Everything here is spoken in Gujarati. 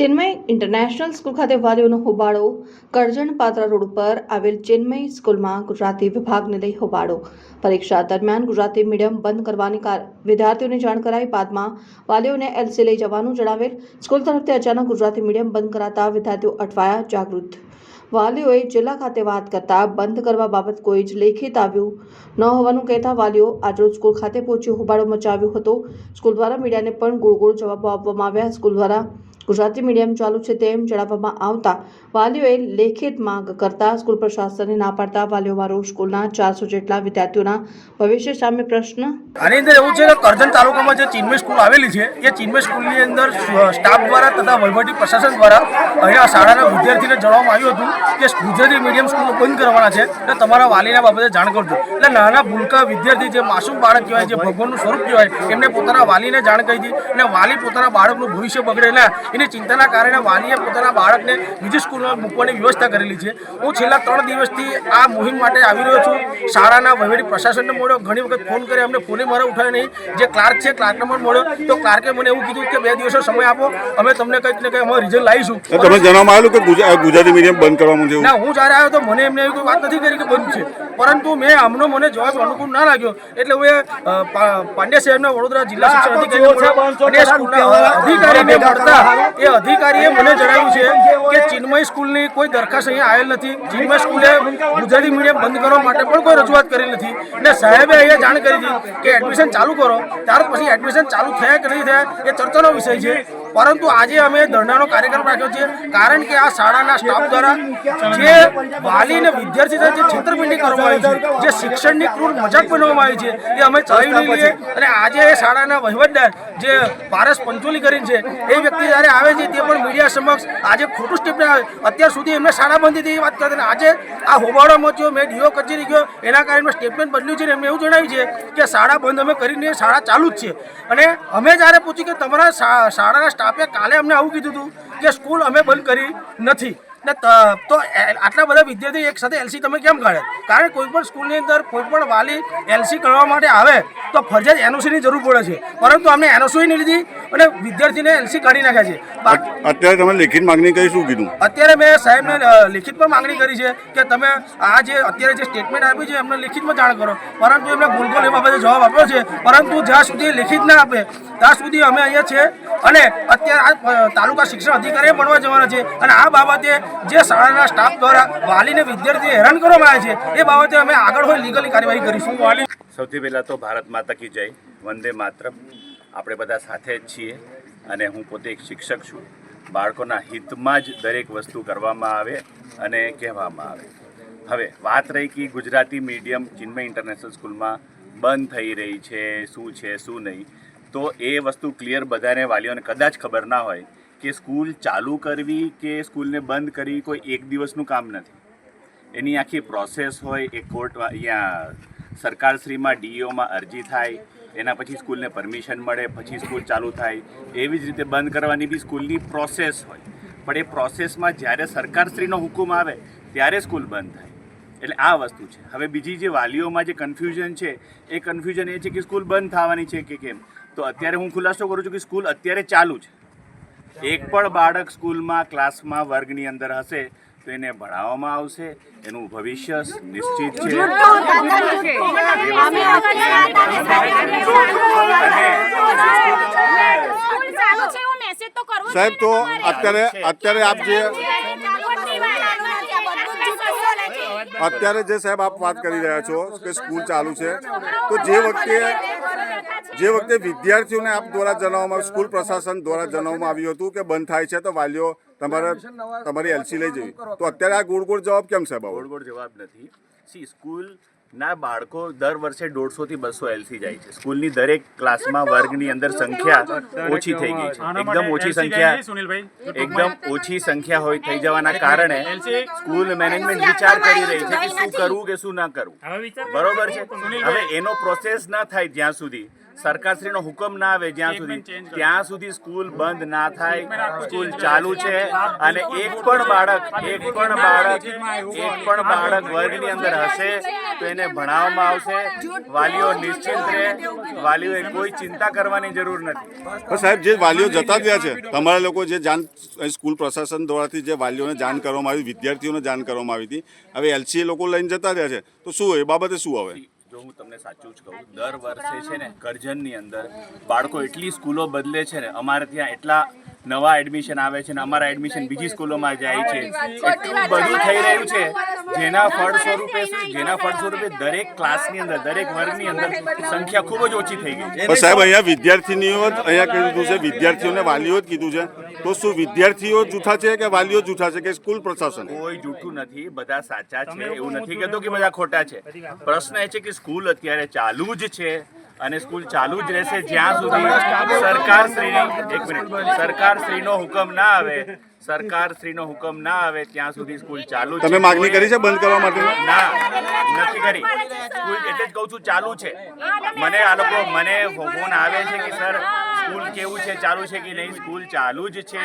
ચેન્મઈ ઇન્ટરનેશનલ સ્કૂલ ખાતે વાલીઓનો હોબાળો. કરજણ પાત્રા રોડ ઉપર આવેલ ચેન્મઈ સ્કૂલમાં ગુજરાતી વિભાગને લઈ હોબાળો. પરીક્ષા દરમિયાન ગુજરાતી મીડિયમ બંધ કરવાની કાર વિદ્યાર્થીઓને જાણ કરાઈ. બાદમાં વાલીઓને એલસી લઈ જવાનું જણાવેલ. સ્કૂલ તરફથી અચાનક ગુજરાતી મીડિયમ બંધ કરાતા વિદ્યાર્થીઓ અટવાયા જાગૃત. વાલીઓએ જિલ્લા ખાતે વાત કરતા બંધ કરવા બાબત કોઈ જ લેખિત આવ્યું ન હોવાનું કહેતા વાલીઓ આજરોજ સ્કૂલ ખાતે પહોંચી હોબાળો મચાવ્યો હતો. સ્કૂલ દ્વારા મીડિયાને પણ ગોળ ગોળ જવાબો આપવામાં આવ્યા. સ્કૂલ દ્વારા ગુજરાતી મીડિયમ ચાલુ છે તેમ જણાવવામાં આવતા વાલીઓએ લેખિત માંગ કરતા સ્કૂલ પ્રશાસને ના પાડતા વાલીઓમાં રોષ. સ્કૂલના ચારસો જેટલા વિદ્યાર્થીઓના ભવિષ્ય સામે પ્રશ્ન. આની અંદર એવું છે કે કરજણ તાલુકામાં જે ચિન્મય સ્કૂલ આવેલી છે, એ ચિન્મય સ્કૂલની અંદર સ્ટાફ દ્વારા તથા વહીવટી પ્રશાસન દ્વારા અહીંયા શાળાના વિદ્યાર્થીને જણાવવામાં આવ્યું હતું કે ગુજરાતી મીડિયમ સ્કૂલો બંધ કરવાના છે. એટલે તમારા વાલીના બાબતે જાણ કરજો. એટલે નાના ભૂલકા વિદ્યાર્થી, જે માસૂમ બાળક કહેવાય, જે ભગવાનનું સ્વરૂપ કહેવાય, એમને પોતાના વાલીને જાણ કરી હતી. અને વાલી પોતાના બાળકનું ભવિષ્ય બગડે. ના એની ચિંતાના કારણે વાનીએ પોતાના બાળકને બીજી સ્કૂલમાં મૂકવાની વ્યવસ્થા કરેલી છે. હું છેલ્લા ત્રણ દિવસથી આ મુહિમ માટે આવી રહ્યો છું. શાળાના વહીવટી પ્રશાસનને મળ્યો. ઘણી વખત ફોન કરે અમને ફોને મારે ઉઠાવ્યો નહીં. જે ક્લાર્ક છે ક્લાર્કને પણ મળ્યો. તો ક્લાર્કે મને એવું કીધું કે બે દિવસનો સમય આપો. અમે તમને કંઈક ને કંઈક અમે રિઝલ્ટ લાવીશું. તમે જણાવવામાં આવેલું કે ગુજરાતી મીડિયમ બંધ કરવા છે ના હું જ્યારે આવ્યો તો મને એમને એવી કોઈ વાત નથી કરી કે બંધ છે. પરંતુ મેં આમનો મને જવાબ અનુકૂળ ના લાગ્યો. એટલે હું પાંડ્યા સાહેબના વડોદરા જિલ્લા શિક્ષણ અધિકારીને મળતા એ અધિકારીએ મને જણાવ્યું છે કે ચિન્મય સ્કૂલની કોઈ દરખાસ્ત અહીંયા આવેલ નથી. ચિન્મય સ્કૂલે ગુજરાતી મીડિયમ બંધ કરવા માટે પણ કોઈ રજૂઆત કરી નથી. અને સાહેબે અહીંયા જાણ કરી હતી કે એડમિશન ચાલુ કરો. ત્યાર પછી એડમિશન ચાલુ થયા કે નહીં થયા એ ચર્ચાનો વિષય છે. પરંતુ આજે અમે ધરણાનો કાર્યક્રમ રાખ્યો છે, કારણ કે આ શાળાના સ્ટાફ દ્વારા જે વાલી અને વિદ્યાર્થી જે છેતરપિંડી કરવામાં આવી છે, જે શિક્ષણની ક્રૂર મજાક બનાવવામાં આવી છે, એ અમે ચલાવી નહીં લઈએ. અને આજે એ શાળાના વહીવટદાર જે પારસ પંચોલી કરીને છે, એ વ્યક્તિ જ્યારે આવે છે, તે પણ મીડિયા સમક્ષ આજે ખોટું સ્ટેટમેન્ટ અત્યાર સુધી એમને શાળા બંધી હતી એ વાત કરતા આજે આ હોબાળો મચ્યો મેં ડીઓ કચેરી ગયો, એના કારણે સ્ટેટમેન્ટ બદલ્યું છે ને એમને એવું જણાવ્યું છે કે શાળા બંધ, અમે કરીને શાળા ચાલુ જ છે. અને અમે જ્યારે પૂછ્યું કે તમારા શાળાના સ્ટાફે કાલે અમને આવું કીધું હતું કે સ્કૂલ અમે બંધ કરી નથી. ને તો આટલા બધા વિદ્યાર્થી એક સાથે એલસી તમે કેમ કાઢે? કારણ કોઈ પણ સ્કૂલની અંદર કોઈ પણ વાલી એલસી કરવા માટે આવે તો ફરજિયાત એનઓસીની જરૂર પડે છે. પરંતુ અમને એનઓસી નહીં લીધી. અને વિદ્યાર્થીને એલસી કાઢી નાખ્યા છે. અત્યારે તમે લેખિત માંગણી કરી શું કીધું? અત્યારે મેં સાહેબને લેખિત પણ માંગણી કરી છે કે તમે આ જે અત્યારે જે સ્ટેટમેન્ટ આપ્યું છે એમને લિખિતમાં જાણ કરો. પરંતુ એમને ગોલગોલ એ બાબતે જવાબ આપ્યો છે. પરંતુ જ્યાં સુધી લેખિત ના આપે ત્યાં સુધી અમે અહીંયા છે અને અત્યારે આ તાલુકા શિક્ષણ અધિકારીએ મળવા જવાના છે. અને આ બાબતે જે શાળાના સ્ટાફ દ્વારા વાલીને વિદ્યાર્થીને હેરાન કરવામાં આવે છે એ બાબતે અમે આગળ હોય લીગલી કાર્યવાહી કરીશું. વાલી સૌથી પહેલાં તો ભારત માતા કી જય. વંદે માતરમ. આપણે બધા સાથે જ છીએ અને હું પોતે એક શિક્ષક છું. બાળકોના હિતમાં જ દરેક વસ્તુ કરવામાં આવે અને કહેવામાં આવે. હવે વાત રહી કે ગુજરાતી મીડિયમ ચિન્મય ઇન્ટરનેશનલ સ્કૂલમાં બંધ થઈ રહી છે, શું છે, શું નહીં. તો એ વસ્તુ ક્લિયર બધાને વાલીઓને કદાચ ખબર ના હોય કે સ્કૂલ ચાલુ કરવી કે સ્કૂલને બંધ કરવી કોઈ એક દિવસનું કામ નથી. એની આખી પ્રોસેસ હોય, એ કોર્ટ અહીંયા સરકારશ્રીમાં, ડીઓમાં અરજી થાય એના પછી સ્કૂલને પરમિશન મળે, પછી સ્કૂલ ચાલુ થાય. એવી જ રીતે બંધ કરવાની બી સ્કૂલની પ્રોસેસ હોય. પણ એ પ્રોસેસમાં જ્યારે સરકારશ્રીનો હુકુમ આવે, ત્યારે સ્કૂલ બંધ થાય. એટલે આ વસ્તુ છે. હવે બીજી જે વાલીઓમાં જે કન્ફ્યુઝન છે, એ કન્ફ્યુઝન એ છે કે સ્કૂલ બંધ થવાની છે કે કેમ? તો અત્યારે હું ખુલાસો કરું છું કે સ્કૂલ અત્યારે ચાલુ છે. એક પણ બાળક સ્કૂલમાં, ક્લાસમાં, વર્ગની અંદર હશે તો એને ભણાવવામાં આવશે એનું ભવિષ્ય નિશ્ચિત છે. સાહેબ તો અત્યારે અત્યારે આપ જે અત્યારે જે સાહેબ આપ વાત કરી રહ્યા છો કે સ્કૂલ ચાલુ છે તો જે વખતે જે વખતે વિદ્યાર્થીઓને આપ દ્વારા જણાવવામાં આવ્યું, સ્કૂલ પ્રશાસન દ્વારા જણાવવામાં આવ્યું હતું કે બંધ થાય છે તો વાલીઓ તમારે તમારી એલસી લઈ જવી તો અત્યારે આ ગોળ ગોળ જવાબ કેમ સાહેબ ગોળ ગોળ જવાબ નથી. સી સ્કૂલ ના બાળકો દર વર્ષે દોઢસો થી બસો એલસી જાય છે. સ્કૂલની દરેક ક્લાસમાં વર્ગની અંદર સંખ્યા ઓછી થઈ ગઈ છે. એકદમ ઓછી સંખ્યા એકદમ ઓછી સંખ્યા હોય થઈ જવાના કારણે સ્કૂલ મેનેજમેન્ટ વિચાર કરી રહી છે કે શું કરવું કે શું ના કરવું બરોબર છે? હવે એનો પ્રોસેસ ના થાય જ્યાં સુધી. સરકારશ્રીનો હુકમ ના આવે જ્યાં સુધી. ત્યાં સુધી સ્કૂલ બંધ ના થાય. સ્કૂલ ચાલુ છે અને એક પણ બાળક એક પણ બાળક એક પણ બાળક વર્ગની અંદર હશે તો એને ભણાવવામાં આવશે. વાલીઓ નિશ્ચિંત રહે. વાલીઓએ કોઈ ચિંતા કરવાની જરૂર નથી. સાહેબ જે વાલીઓ જતા ગયા છે તમારા લોકો જે જાણ સ્કૂલ પ્રશાસન દ્વારાથી જે વાલીઓને જાણ કરવામાં આવી વિદ્યાર્થીઓને જાણ કરવામાં આવી હતી હવે એલસીએ લોકો લઈને જતા રહ્યા છે. તો શું એ બાબતે શું હવે જો હું તમને સાચું જ કહું દર વર્ષે છે ને કરજણની અંદર બાળકો એટલી સ્કૂલો બદલે છે ને અમારે ત્યાં એટલા નવા એડમિશન આવે છે ને અમારા એડમિશન બીજી સ્કૂલોમાં જાય છે. એટલું બધું થઈ રહ્યું છે. જેના ફળ સ્વરૂપે જેના ફળ સ્વરૂપે દરેક ક્લાસની અંદર દરેક વર્ગની અંદર સંખ્યા ખૂબ જ ઓછી થઈ ગઈ છે. સાહેબ અહીંયા વિદ્યાર્થીનીઓ અહીંયા કીધું છે વિદ્યાર્થીઓને વાલીઓ જ કીધું છે. તો શું વિદ્યાર્થીઓ જૂઠા છે કે વાલીઓ જૂઠા છે કે સ્કૂલ પ્રશાસન? કોઈ જૂઠું નથી બધા સાચા છે. એવું નથી કહેતો કે બધા ખોટા છે. પ્રશ્ન એ છે કે સ્કૂલ અત્યારે ચાલુ જ છે. અને સ્કૂલ ચાલુ જ રહેશે જ્યાં સુધી સરકાર શ્રીની એક મિનિટ. સરકાર શ્રીનો હુકમ ના આવે. સરકાર શ્રીનો હુકમ ના આવે ત્યાં સુધી સ્કૂલ ચાલુ જ તમે માગણી કરી છે બંધ કરવા માટે? ના નથી કરી. સ્કૂલ એટલે જ કહું છું ચાલુ છે. મને આ લોકો મને ફોન આવે છે કે સર સ્કૂલ કેવું છે? ચાલુ છે કે નહીં? સ્કૂલ ચાલુ જ છે.